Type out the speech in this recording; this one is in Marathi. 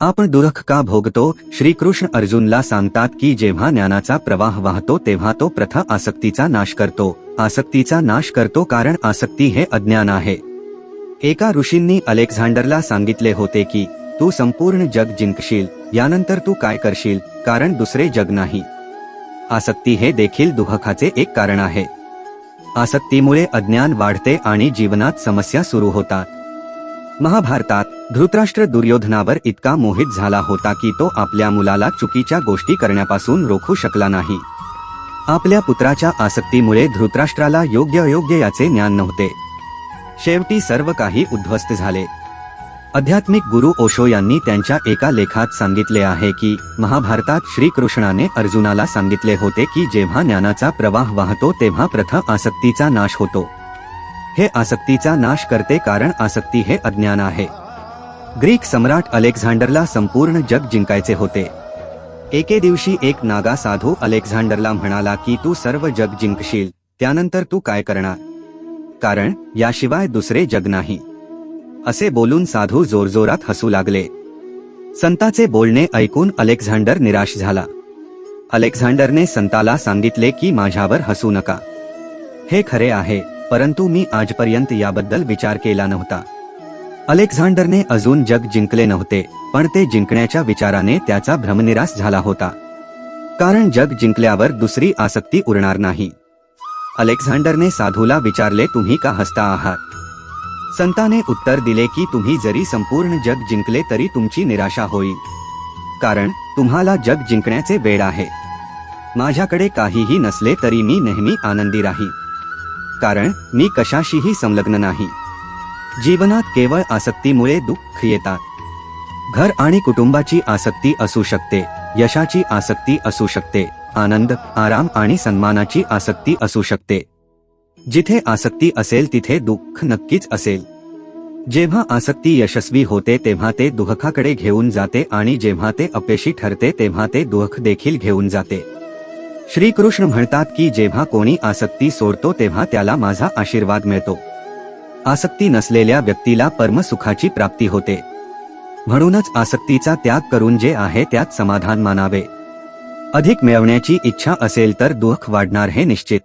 आपण दुरख का भोगतो? श्रीकृष्ण अर्जुनला सांगतात की जेव्हा ज्ञानाचा प्रवाह वाहतो तेव्हा तो प्रथा आसक्तीचा नाश करतो. आसक्तीचा नाश करतो कारण आसक्ती हे अज्ञान आहे. एका ऋषींनी अलेक्झांडरला सांगितले होते की तू संपूर्ण जग जिंकशील यानंतर तू काय करशील? कारण दुसरे जग नाही. आसक्ती हे देखील दुःखाचे एक कारण आहे. आसक्तीमुळे अज्ञान वाढते आणि जीवनात समस्या सुरू होतात. महाभारतात धृतराष्ट्र दुर्योधनावर इतका मोहित झाला होता की तो आपल्या मुलाला चुकीच्या गोष्टी करण्यापासून रोखू शकला नाही. आपल्या पुत्राच्या आसक्तीमुळे धृतराष्ट्राला योग्य अयोग्य याचे ज्ञान नव्हते. शेवटी सर्व काही उद्ध्वस्त झाले. आध्यात्मिक गुरु ओशो यांनी त्यांच्या एका लेखात सांगितले आहे की महाभारतात श्रीकृष्णाने अर्जुनाला सांगितले होते की जेव्हा ज्ञानाचा प्रवाह वाहतो तेव्हा प्रथ आसक्तीचा नाश होतो. हे आसक्तीचा नाश करते कारण आसक्ती हे अज्ञान आहे. ग्रीक सम्राट अलेक्झांडरला संपूर्ण जग जिंकायचे होते. एके दिवशी एक नागा साधू अलेक्झांडरला म्हणाला की तू सर्व जग जिंकशील त्यानंतर तू काय करणार? कारण याशिवाय दुसरे जग नाही. असे बोलून साधू जोरजोरात हसू लागले. संताचे बोलणे ऐकून अलेक्झांडर निराश झाला. अलेक्झांडरने संताला सांगितले की माझ्यावर हसू नका. हे खरे आहे. परंतु मी आजपर्यंत याबद्दल विचार केला नव्हता. अलेक्झांडरने अजून जग जिंकले नव्हते पण ते जिंकण्याच्या विचाराने त्याचा भ्रमनिरास झाला होता. कारण जग जिंकल्यावर दुसरी आसक्ती उरणार नाही. अलेक्झांडरने साधूला विचारले तुम्ही का हसता आहात? संताने उत्तर दिले की तुम्ही जरी संपूर्ण जग जिंकले तरी तुमची निराशा होईल. कारण तुम्हाला जग जिंकण्याचे वेळ आहे. माझ्याकडे काहीही नसले तरी मी नेहमी आनंदी राही कारण मी कशाशीही संलग्न नाही. जीवनात केवळ आसक्तीमुळे दुःख येतात. घर आणि कुटुंबाची आसक्ती असू शकते यशाची आसक्ती असू शकते आनंद आराम आणि सन्मानाची आसक्ती असू शकते. जिथे आसक्ती असेल तिथे दुःख नक्कीच असेल. जेव्हा आसक्ती यशस्वी होते तेव्हा ते दुःखाकडे घेऊन जाते आणि जेव्हा ते अपेशी ठरते तेव्हा ते दुःख देखील घेऊन जाते. श्रीकृष्ण म्हणतात की जेव्हा कोणी आसक्ती सोडतो तेव्हा त्याला माझा आशीर्वाद मिळतो. आसक्ती नसलेल्या व्यक्तीला परमसुखाची प्राप्ती होते. म्हणूनच आसक्तीचा त्याग करून जे आहे त्यात समाधान मानावे. अधिक मिळवण्याची इच्छा असेल तर दुःख वाढणार हे निश्चित.